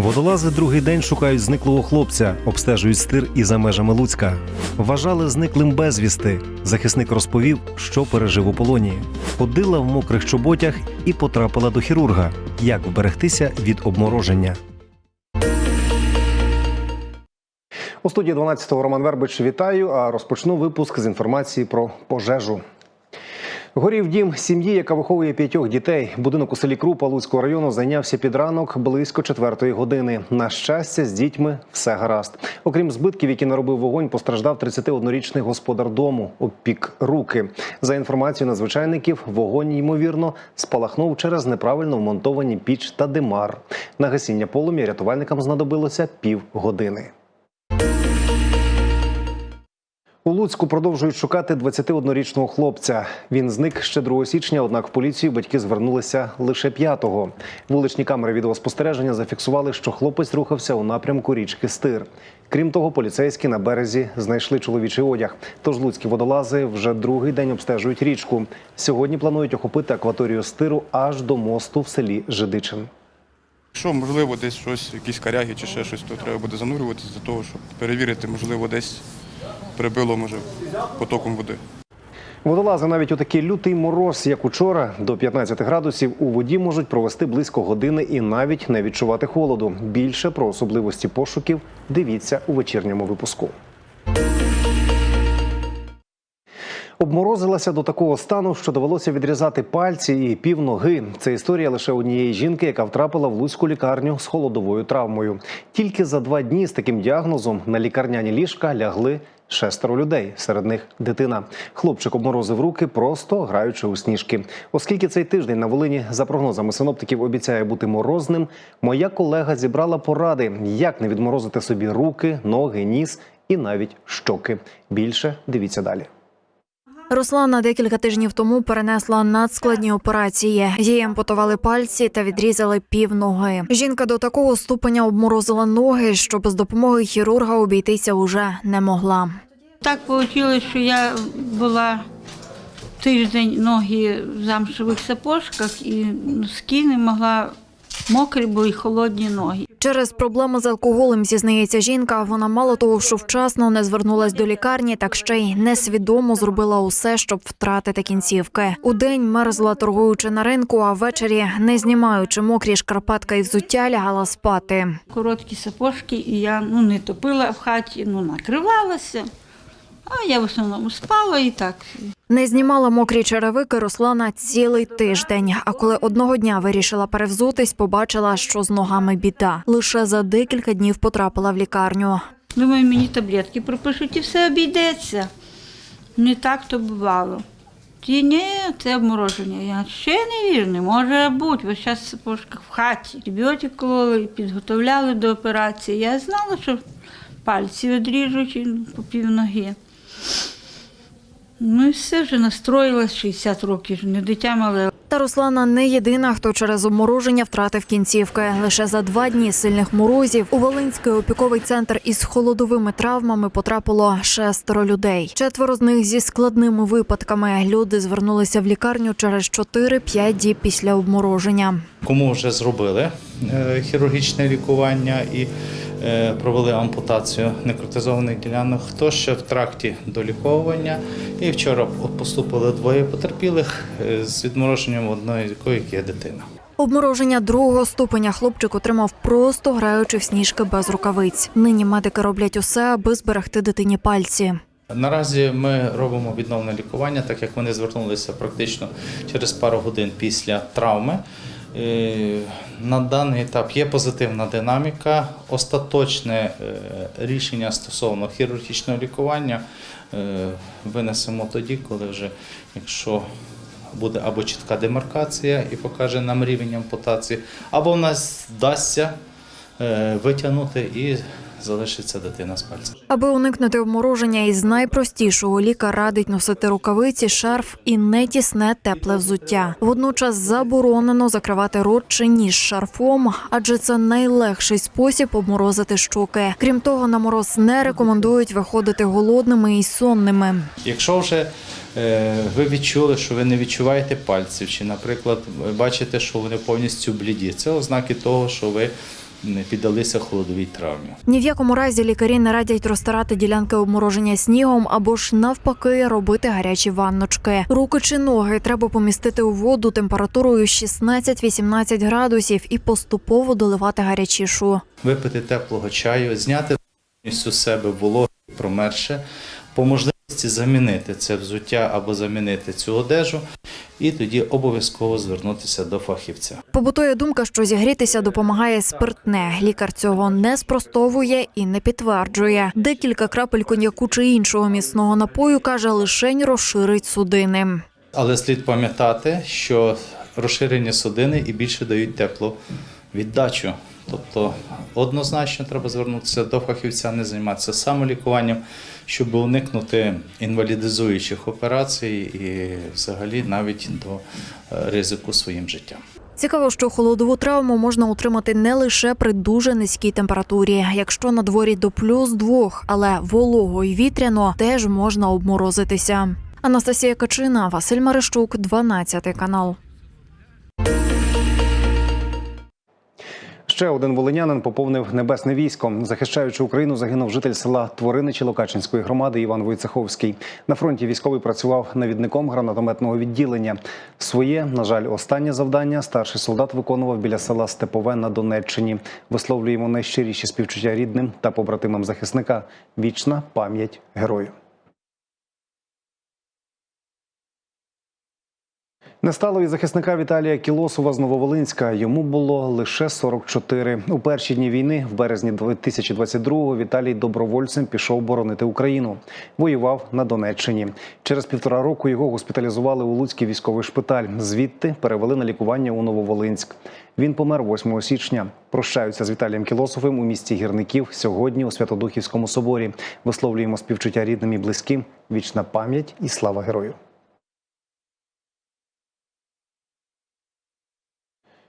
Водолази другий день шукають зниклого хлопця, обстежують стир і за межами Луцька. Вважали зниклим безвісти. Захисник розповів, що пережив у полоні. Ходила в мокрих чоботях і потрапила до хірурга. Як вберегтися від обмороження? У студії 12-го Роман Вербич вітаю. А розпочну випуск з інформації про пожежу. Горів дім сім'ї, яка виховує п'ятьох дітей. Будинок у селі Крупа Луцького району зайнявся під ранок близько четвертої години. На щастя, з дітьми все гаразд. Окрім збитків, які наробив вогонь, постраждав 31-річний господар дому. Обпік руки. За інформацією надзвичайників, вогонь ймовірно спалахнув через неправильно вмонтовані піч та димар. На гасіння полум'я рятувальникам знадобилося півгодини. У Луцьку продовжують шукати 21-річного хлопця. Він зник ще 2 січня, однак в поліцію батьки звернулися лише 5-го. Вуличні камери відеоспостереження зафіксували, що хлопець рухався у напрямку річки Стир. Крім того, поліцейські на березі знайшли чоловічий одяг. Тож луцькі водолази вже другий день обстежують річку. Сьогодні планують охопити акваторію Стиру аж до мосту в селі Жидичин. Якщо, можливо, десь щось, якісь коряги чи ще щось, то треба буде занурюватися для того, щоб перевірити, можливо, десь прибило, може, потоком води. Водолази навіть у такий лютий мороз, як учора, до 15 градусів у воді можуть провести близько години і навіть не відчувати холоду. Більше про особливості пошуків дивіться у вечірньому випуску. Обморозилася до такого стану, що довелося відрізати пальці і півноги. Це історія лише однієї жінки, яка втрапила в луцьку лікарню з холодовою травмою. Тільки за два дні з таким діагнозом на лікарняні ліжка лягли шестеро людей. Серед них дитина. Хлопчик обморозив руки, просто граючи у сніжки. Оскільки цей тиждень на Волині, за прогнозами синоптиків, обіцяє бути морозним, моя колега зібрала поради, як не відморозити собі руки, ноги, ніс і навіть щоки. Більше дивіться далі. Руслана декілька тижнів тому перенесла надскладні операції. Їй ампутували пальці та відрізали пів ноги. Жінка до такого ступеня обморозила ноги, що без допомоги хірурга обійтися уже не могла. Так вийшло, що я була тиждень ноги в замшевих сапожках і носки не могла, мокрі були холодні ноги. Через проблеми з алкоголем зізнається жінка. Вона мало того, що вчасно не звернулась до лікарні, так ще й несвідомо зробила усе, щоб втратити кінцівки. У день мерзла торгуючи на ринку, а ввечері, не знімаючи мокрі шкарпетка і взуття, лягала спати. Короткі сапожки, і я ну, не топила в хаті, ну накривалася. А я в основному спала і так. Не знімала мокрі черевики Руслана цілий тиждень. А коли одного дня вирішила перевзутись, побачила, що з ногами біда. Лише за декілька днів потрапила в лікарню. Думаю, мені таблетки пропишуть і все обійдеться. Не так то бувало. Ті ні, це обмороження. Я ще не вірю, не може бути. Ось зараз в хаті. Антибіотик кололи, підготовляли до операції. Я знала, що пальці відріжуть по півноги. Ну і все вже настроїлась 60 років, не дитя мале. Та Руслана не єдина, хто через обмороження втратив кінцівки. Лише за два дні сильних морозів у Волинський опіковий центр із холодовими травмами потрапило шестеро людей. Четверо з них зі складними випадками. Люди звернулися в лікарню через 4-5 діб після обмороження. Кому вже зробили е, хірургічне лікування і провели ампутацію некротизованих ділянок, хто ще в тракті доліковування. І вчора поступили двоє потерпілих е, з відмороженням одної з якої є дитина. Обмороження другого ступеня хлопчик отримав просто граючи в сніжки без рукавиць. Нині медики роблять усе, аби зберегти дитині пальці. Наразі ми робимо відновне лікування, так як вони звернулися практично через пару годин після травми. Е, На даний етап є позитивна динаміка. Остаточне е, рішення стосовно хірургічного лікування е, винесемо тоді, коли вже якщо буде або чітка демаркація і покаже нам рівень ампутації, або в нас вдасться витягнути і залишиться дитина з пальцем. Аби уникнути обмороження, із найпростішого лікар радить носити рукавиці, шарф і не тісне тепле взуття. Водночас заборонено закривати рот чи ніж шарфом, адже це найлегший спосіб обморозити щоки. Крім того, на мороз не рекомендують виходити голодними і сонними. Якщо вже е, ви відчули, що ви не відчуваєте пальців, чи, наприклад, бачите, що вони повністю бліді, це ознаки того, що ви піддалися холодовій травмі. Ні в якому разі лікарі не радять розтирати ділянки обмороження снігом або ж навпаки робити гарячі ванночки. Руки чи ноги треба помістити у воду температурою 16-18 градусів і поступово доливати гарячішу. Випити теплого чаю, зняти з себе вологе, промерше, по можливості замінити це взуття або замінити цю одежу, і тоді обов'язково звернутися до фахівця. Побутує думка, що зігрітися допомагає спиртне. Лікар цього не спростовує і не підтверджує. Декілька крапель коньяку чи іншого міцного напою каже, лишень розширить судини. Але слід пам'ятати, що розширені судини і більше дають теплу віддачу. Тобто однозначно треба звернутися до фахівця, не займатися самолікуванням, щоб уникнути інвалідизуючих операцій і взагалі навіть до е, ризику своїм життям. Цікаво, що холодову травму можна утримати не лише при дуже низькій температурі. Якщо на дворі до плюс двох, але волого й вітряно, теж можна обморозитися. Анастасія Качина, Василь Марищук, 12 канал. Ще один волинянин поповнив небесне військо. Захищаючи Україну, загинув житель села Твориничі Локачинської громади Іван Войцеховський. На фронті військовий працював навідником гранатометного відділення. Своє, на жаль, останнє завдання старший солдат виконував біля села Степове на Донеччині. Висловлюємо найщиріші співчуття рідним та побратимам захисника. Вічна пам'ять герою. Не стало і захисника Віталія Кілосова з Нововолинська. Йому було лише 44. У перші дні війни, в березні 2022-го, Віталій добровольцем пішов боронити Україну. Воював на Донеччині. Через півтора року його госпіталізували у Луцький військовий шпиталь. Звідти перевели на лікування у Нововолинськ. Він помер 8 січня. Прощаються з Віталієм Кілосовим у місті гірників сьогодні у Святодухівському соборі. Висловлюємо співчуття рідним і близьким. Вічна пам'ять і слава герою.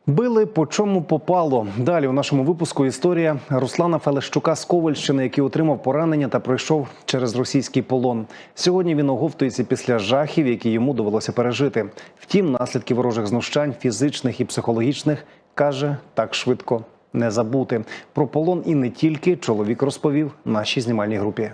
Били по чому попало. Далі у нашому випуску історія Руслана Фелещука з Ковальщини, який отримав поранення та пройшов через російський полон. Сьогодні він оговтується після жахів, які йому довелося пережити. Втім, наслідки ворожих знущань, фізичних і психологічних, каже, так швидко не забути. Про полон і не тільки чоловік розповів нашій знімальній групі.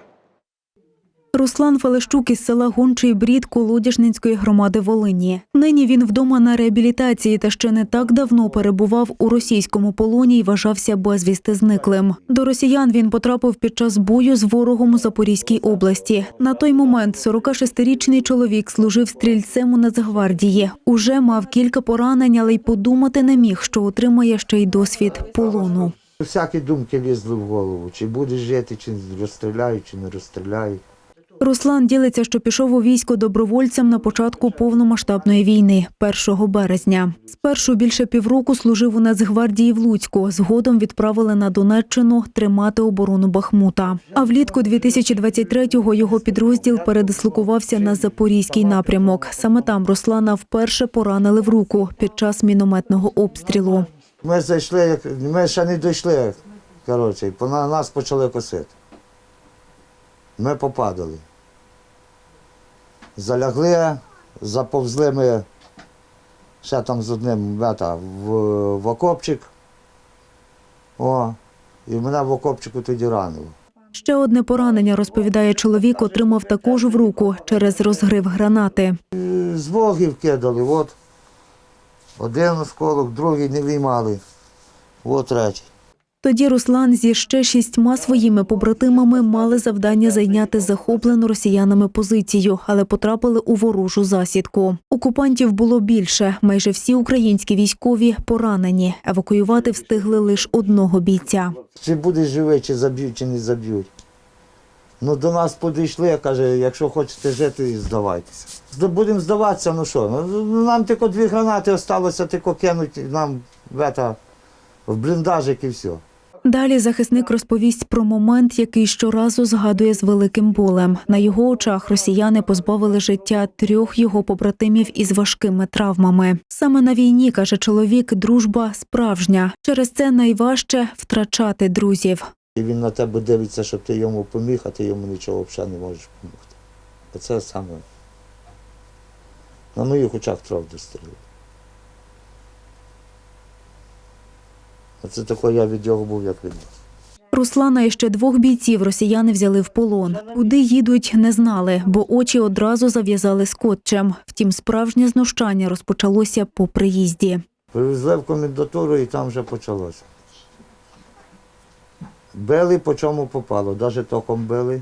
Руслан Фалещук із села Гончий Брід Колодяжницької громади Волині. Нині він вдома на реабілітації та ще не так давно перебував у російському полоні і вважався безвісти зниклим. До росіян він потрапив під час бою з ворогом у Запорізькій області. На той момент 46-річний чоловік служив стрільцем у Нацгвардії. Уже мав кілька поранень, але й подумати не міг, що отримає ще й досвід полону. Всякі думки лізли в голову, чи будеш жити, чи розстріляють, чи не розстріляють. Руслан ділиться, що пішов у військо добровольцем на початку повномасштабної війни, 1 березня. Спершу більше півроку служив у Нацгвардії в Луцьку. Згодом відправили на Донеччину тримати оборону Бахмута. А влітку 2023-го його підрозділ передислокувався на запорізький напрямок. Саме там Руслана вперше поранили в руку під час мінометного обстрілу. Ми зайшли, як ми ще не дійшли. Коротше, на нас почали косити. Ми попадали. Залягли, заповзли ми ще там з одним бета, в, в окопчик. О, і мене в окопчику тоді ранило. Ще одне поранення, розповідає чоловік, отримав також в руку через розгрив гранати. З вогів кидали, от. Один осколок, другий не виймали. От третій. Тоді Руслан зі ще шістьма своїми побратимами мали завдання зайняти захоплену росіянами позицію, але потрапили у ворожу засідку. Окупантів було більше. Майже всі українські військові поранені. Евакуювати встигли лише одного бійця. Чи будеш живий, чи заб'ють, чи не заб'ють. Ну, до нас підійшли, Я каже, якщо хочете жити, здавайтеся. Будемо здаватися, ну що, ну, нам тільки дві гранати залишилося, тільки кинуть нам в, в бліндажик і все. Далі захисник розповість про момент, який щоразу згадує з великим болем. На його очах росіяни позбавили життя трьох його побратимів із важкими травмами. Саме на війні каже чоловік, дружба справжня. Через це найважче втрачати друзів. І він на тебе дивиться, щоб ти йому поміг, а ти йому нічого взагалі не можеш допомогти. Оце саме. На моїх очах трьох дострілив. Оце тако я від його був, як від. Руслана і ще двох бійців росіяни взяли в полон. Куди їдуть, не знали, бо очі одразу зав'язали скотчем. Втім, справжнє знущання розпочалося по приїзді. Привезли в комендатуру і там вже почалося. Били по чому попало, навіть током били.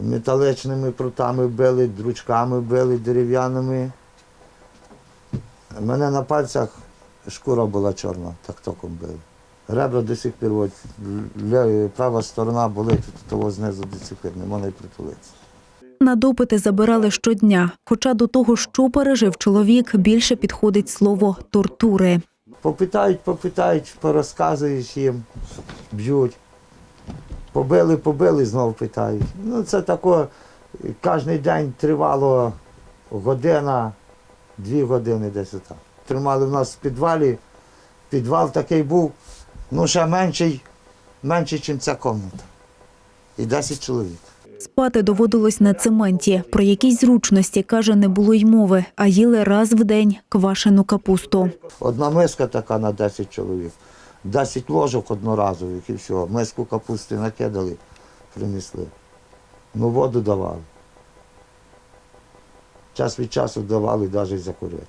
Металечними прутами били, дручками били, дерев'яними. У мене на пальцях шкура була чорна, так током били. Ребра до сих пір, от, ля- права сторона болить, тут того знизу до сих пір, не можна й притулитися. На допити забирали щодня. Хоча до того, що пережив чоловік, більше підходить слово тортури. Попитають, попитають, порозказуєш їм, б'ють. Побили, побили, знов питають. Ну, це тако, кожен день тривало година, дві години десь так. Тримали в нас в підвалі. Підвал такий був, ну ще менший, менший, ніж ця кімната. І 10 чоловік. Спати доводилось на цементі. Про якісь зручності, каже, не було й мови, а їли раз в день квашену капусту. Одна миска така на 10 чоловік. 10 ложок одноразових і все. Миску капусти накидали, принесли. Ну, воду давали. Час від часу давали навіть закурити.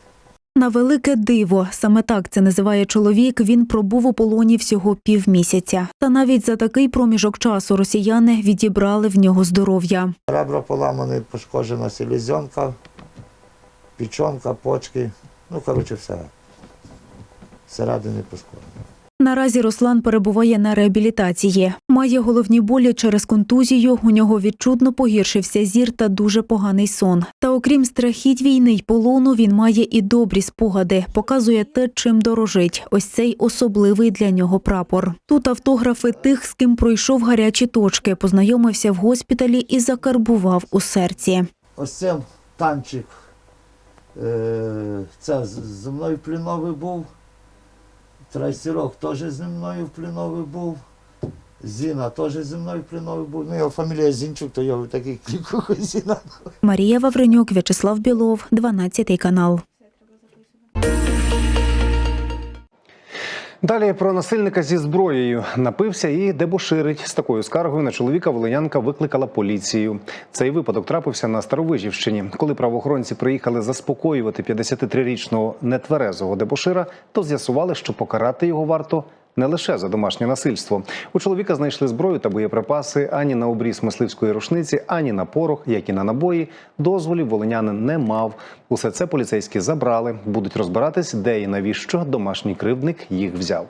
На велике диво, саме так це називає чоловік. Він пробув у полоні всього півмісяця. Та навіть за такий проміжок часу росіяни відібрали в нього здоров'я. Ребра поламані, пошкоджена селезенка, печонка, почки. Ну, коротше, все. Всередині пошкоджено. Наразі Руслан перебуває на реабілітації. Має головні болі через контузію. У нього відчутно погіршився зір та дуже поганий сон. Та окрім страхіть війни й полону, він має і добрі спогади. Показує те, чим дорожить. Ось цей особливий для нього прапор. Тут автографи тих, з ким пройшов гарячі точки, познайомився в госпіталі і закарбував у серці. Ось цим танчик. е, Це зі мною пліновий був. Трайсірок теж зі мною в пліновий був. Зіна теж зі мною в Плінові був. Ну, його фамілія Зінчук, то його такий клікуха Зіна. Марія Вавренюк, В'ячеслав Білов, 12 канал. Далі про насильника зі зброєю напився і дебоширить. З такою скаргою на чоловіка Волинянка викликала поліцію. Цей випадок трапився на Старовижівщині. Коли правоохоронці приїхали заспокоювати 53-річного нетверезого дебошира, то з'ясували, що покарати його варто не лише за домашнє насильство. У чоловіка знайшли зброю та боєприпаси ані на обріз мисливської рушниці, ані на порох, як і на набої. Дозволів волинянин не мав. Усе це поліцейські забрали. Будуть розбиратись, де і навіщо домашній кривдник їх взяв.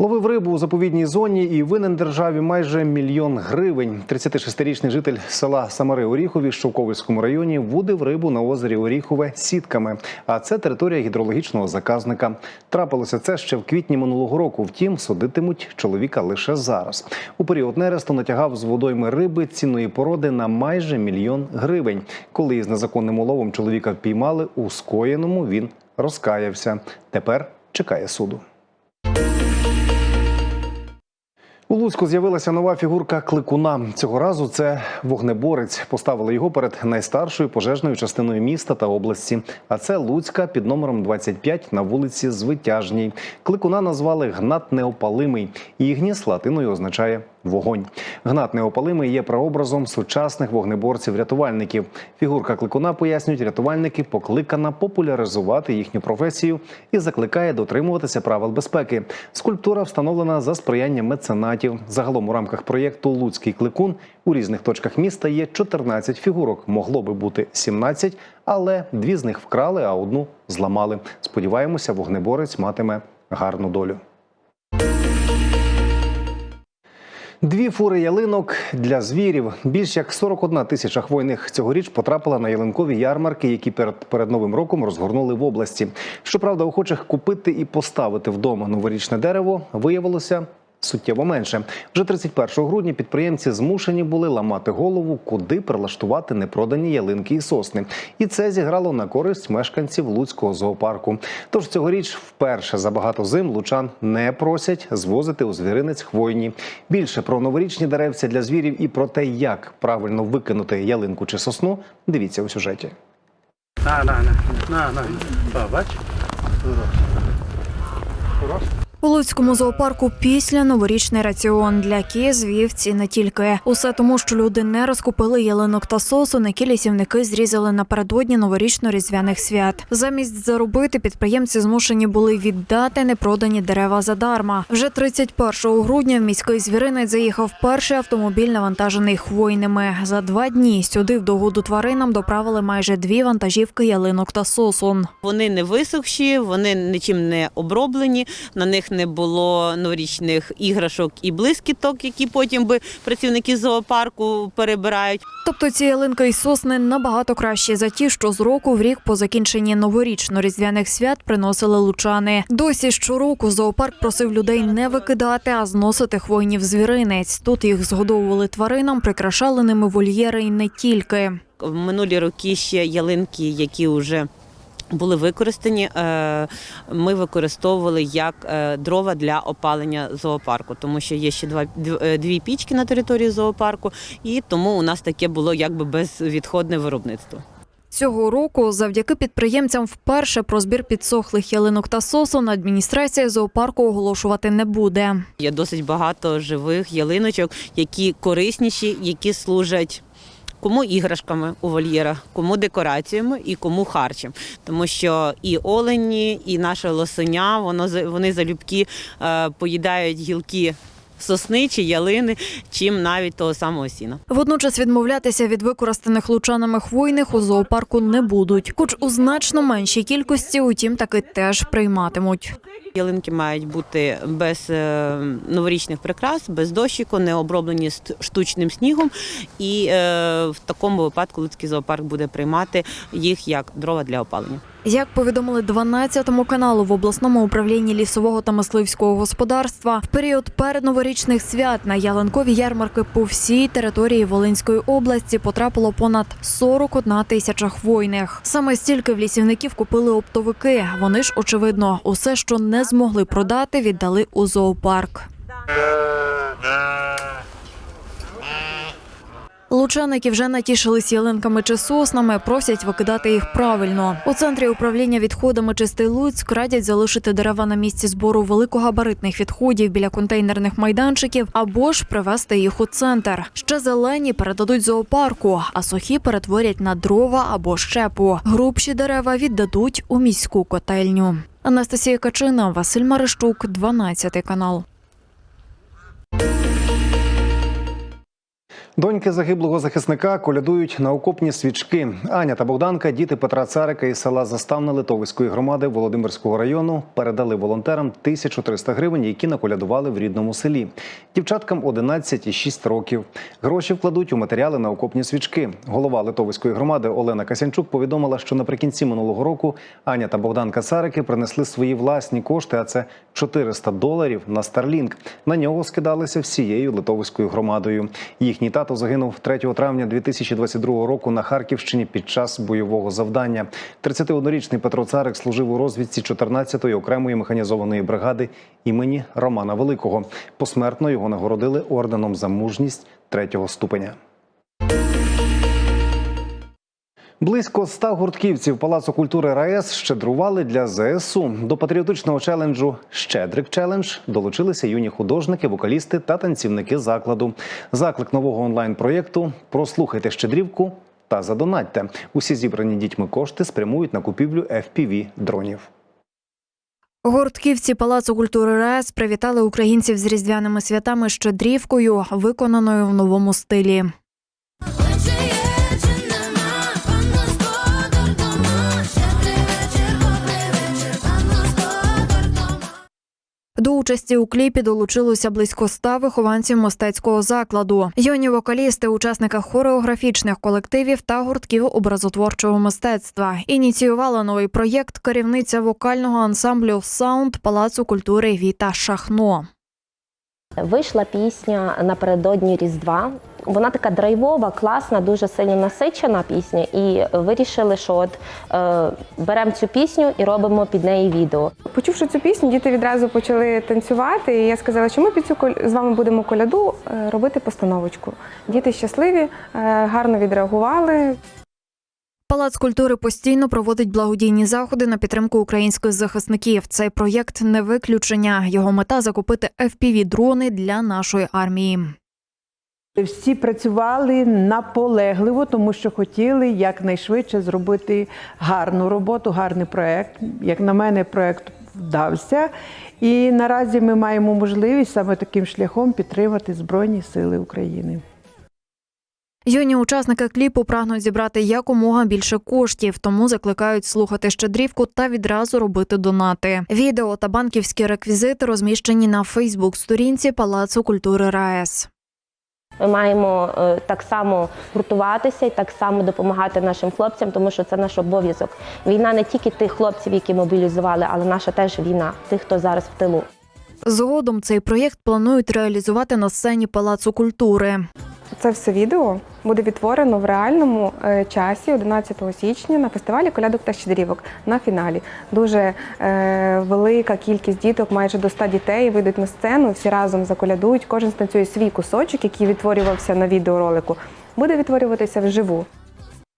Ловив рибу у заповідній зоні і винен державі майже мільйон гривень. 36-річний житель села Самари Оріхові Шовковицькому районі вудив рибу на озері Оріхове сітками. А це територія гідрологічного заказника. Трапилося це ще в квітні минулого року. Втім, судитимуть чоловіка лише зараз. У період нересту натягав з водойми риби цінної породи на майже мільйон гривень. Коли із незаконним уловом чоловіка впіймали у скоєному, він розкаявся. Тепер чекає суду. У Луцьку з'явилася нова фігурка кликуна. Цього разу це вогнеборець. Поставили його перед найстаршою пожежною частиною міста та області. А це Луцька під номером 25 на вулиці Звитяжній. Кликуна назвали Гнат Неопалимий. Ігніс гніс латиною означає вогонь. Гнат Неопалимий є прообразом сучасних вогнеборців-рятувальників. Фігурка кликуна, пояснюють рятувальники, покликана популяризувати їхню професію і закликає дотримуватися правил безпеки. Скульптура встановлена за сприяння меценатів. Загалом у рамках проєкту Луцький кликун у різних точках міста є 14 фігурок. Могло би бути 17, але дві з них вкрали, а одну зламали. Сподіваємося, вогнеборець матиме гарну долю. Дві фури ялинок для звірів. Більш як 41 тисяча хвойних цьогоріч потрапила на ялинкові ярмарки, які перед, перед новим роком розгорнули в області. Щоправда, охочих купити і поставити вдома новорічне дерево виявилося. Суттєво менше вже 31 грудня підприємці змушені були ламати голову, куди прилаштувати непродані ялинки і сосни, і це зіграло на користь мешканців Луцького зоопарку. Тож цьогоріч вперше за багато зим лучан не просять звозити у звіринець хвойні. Більше про новорічні деревця для звірів і про те, як правильно викинути ялинку чи сосну, дивіться у сюжеті. На, на, на, на, на. Бач? Хорош. У Луцькому зоопарку після новорічний раціон для кіз, вівць і не тільки. Усе тому, що люди не розкупили ялинок та сосу, які лісівники зрізали напередодні новорічно-різдвяних свят. Замість заробити підприємці змушені були віддати непродані дерева задарма. Вже 31 грудня в міський звіринець заїхав перший автомобіль, навантажений хвойними. За два дні сюди в догоду тваринам доправили майже дві вантажівки ялинок та сосун. Вони не висохші, вони нічим не оброблені. На них не було новорічних іграшок і блискіток, які потім би працівники зоопарку перебирають. Тобто ці ялинки і сосни набагато кращі за ті, що з року в рік по закінченні новорічно-різдвяних свят приносили лучани. Досі щороку зоопарк просив людей не викидати, а зносити хвойні в звіринець. Тут їх згодовували тваринам, прикрашали ними вольєри і не тільки. В минулі роки ще ялинки, які вже були використані, е, ми використовували як е, дрова для опалення зоопарку, тому що є ще два дв- е, дві пічки на території зоопарку, і тому у нас таке було якби безвідходне виробництво. Цього року, завдяки підприємцям, вперше про збір підсохлих ялинок та сосон адміністрація зоопарку оголошувати не буде. Є досить багато живих ялиночок, які корисніші, які служать. Кому іграшками у вольєрах, кому декораціями і кому харчем, тому що і олені, і наше лосеня, воно вони залюбки е, поїдають гілки сосни чи ялини, чим навіть того самого сіна. Водночас відмовлятися від використаних лучанами хвойних у зоопарку не будуть, хоч у значно меншій кількості, утім, таки теж прийматимуть. Ялинки мають бути без е, новорічних прикрас, без дощику, не оброблені штучним снігом. І е, в такому випадку Луцький зоопарк буде приймати їх як дрова для опалення. Як повідомили 12-му каналу в обласному управлінні лісового та мисливського господарства, в період передноворічних свят на ялинкові ярмарки по всій території Волинської області потрапило понад 41 тисяча хвойних. Саме стільки в лісівників купили оптовики. Вони ж, очевидно, усе, що не змогли продати, віддали у зоопарк. Лучани, які вже натішились ялинками чи соснами, просять викидати їх правильно. У центрі управління відходами «Чистий Луцьк» радять залишити дерева на місці збору великогабаритних відходів біля контейнерних майданчиків або ж привезти їх у центр. Ще зелені передадуть зоопарку, а сухі перетворять на дрова або щепу. Грубші дерева віддадуть у міську котельню. Анастасія Качина, Василь Марищук, 12 канал. Доньки загиблого захисника колядують на окопні свічки. Аня та Богданка, діти Петра Царика із села Заставне Литовської громади Володимирського району, передали волонтерам 1300 гривень, які наколядували в рідному селі. Дівчаткам 11 і 6 років. Гроші вкладуть у матеріали на окопні свічки. Голова Литовської громади Олена Касянчук повідомила, що наприкінці минулого року Аня та Богданка Царики принесли свої власні кошти, а це 400 доларів на Starlink. На нього скидалися всією литовською громадою. Їхній тато загинув 3 травня 2022 року на Харківщині під час бойового завдання. 31-річний Петро Царик служив у розвідці 14-ї окремої механізованої бригади імені Романа Великого. Посмертно його нагородили орденом за мужність третього ступеня. Близько ста гуртківців Палацу культури РаЕС щедрували для ЗСУ. До патріотичного челенджу Щедрик челендж долучилися юні художники, вокалісти та танцівники закладу. Заклик нового онлайн-проєкту Прослухайте щедрівку та задонатьте. Усі зібрані дітьми кошти спрямують на купівлю fpv дронів. Гуртківці Палацу культури РаЕС привітали українців з різдвяними святами щедрівкою, виконаною в новому стилі. Участі у кліпі долучилося близько ста вихованців мистецького закладу. Юні вокалісти, учасника хореографічних колективів та гуртків образотворчого мистецтва. Ініціювала новий проєкт керівниця вокального ансамблю Саунд Палацу культури Віта Шахно. Вийшла пісня напередодні Різдва. Вона така драйвова, класна, дуже сильно насичена пісня. І вирішили, що от е, беремо цю пісню і робимо під неї відео. Почувши цю пісню, діти відразу почали танцювати. І я сказала, що ми під цю коль- з вами будемо коляду е, робити постановочку. Діти щасливі, е, гарно відреагували. Палац культури постійно проводить благодійні заходи на підтримку українських захисників. Цей проєкт не виключення. Його мета закупити fpv дрони для нашої армії. Всі працювали наполегливо, тому що хотіли якнайшвидше зробити гарну роботу, гарний проект. Як на мене, проект вдався. І наразі ми маємо можливість саме таким шляхом підтримати Збройні Сили України. Юні учасники кліпу прагнуть зібрати якомога більше коштів, тому закликають слухати щедрівку та відразу робити донати. Відео та банківські реквізити розміщені на Фейсбук-сторінці Палацу культури РаЕС. Ми маємо е, так само гуртуватися і так само допомагати нашим хлопцям, тому що це наш обов'язок. Війна не тільки тих хлопців, які мобілізували, але наша теж війна, тих, хто зараз в тилу. Згодом цей проєкт планують реалізувати на сцені Палацу культури. Це все відео буде відтворено в реальному е, часі 11 січня на фестивалі колядок та щедрівок на фіналі. Дуже е, велика кількість діток, майже до 100 дітей, вийдуть на сцену, всі разом заколядують. Кожен станцює свій кусочок, який відтворювався на відеоролику, буде відтворюватися вживу.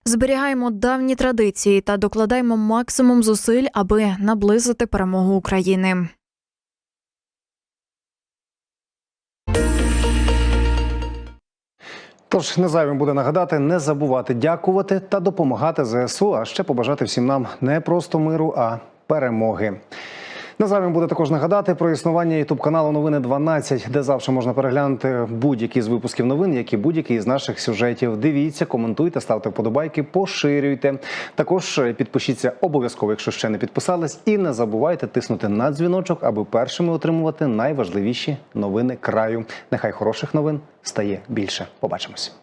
Зберігаємо давні традиції та докладаємо максимум зусиль, аби наблизити перемогу України. Тож незайвим буде нагадати, не забувати дякувати та допомагати ЗСУ, а ще побажати всім нам не просто миру, а перемоги. Незайвим буде також нагадати про існування ютуб каналу Новини 12, де завжди можна переглянути будь-які з випусків новин, як і будь-які з наших сюжетів. Дивіться, коментуйте, ставте вподобайки, поширюйте. Також е, підпишіться обов'язково, якщо ще не підписались, і не забувайте тиснути на дзвіночок, аби першими отримувати найважливіші новини краю. Нехай хороших новин стає більше. Побачимось.